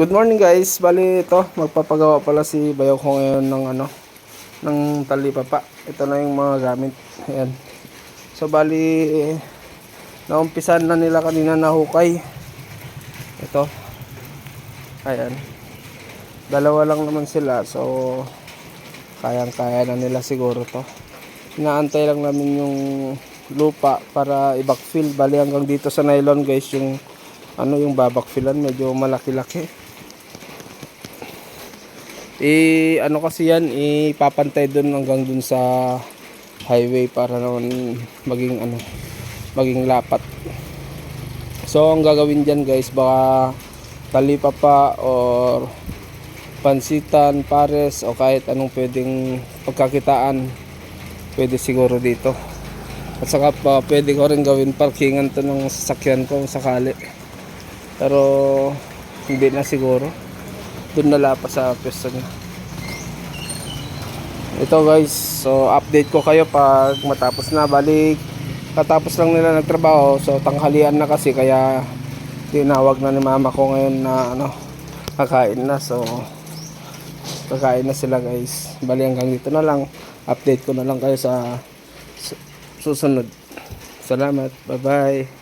Good morning guys. Bali ito, magpapagawa pala si Bayaw ko ngayon ng ano, ng talipapa. Ito na yung mga gamit. Ayan. So bali naumpisan na nila kanina na hukay. Ito. Ayan. Dalawa lang naman sila. So kayang-kaya na nila siguro to. Inaantay lang namin yung lupa para i-backfill. Bali hanggang dito sa nylon guys yung ano yung babakfilan medyo malaki-laki. I ano kasi yan ipapantay doon hanggang dun sa highway para naman maging ano maging lapat. So ang gagawin diyan guys baka talipa pa or pansitan, pares o kahit anong pwedeng pagkakitaan pwede siguro dito. At saka pa pwede ko rin gawin parkingan to ng sasakyan ko sakali. Pero hindi na siguro. Doon na lapa sa pwesto niya. Ito guys, so update ko kayo pag matapos na. Balik, katapos lang nila nagtrabaho. So tanghalian na kasi kaya tinawag na ni mama ko ngayon na ano, kakain na. So kakain na sila guys. Bali hanggang dito na lang. Update ko na lang kayo sa su- susunod. Salamat. Bye bye.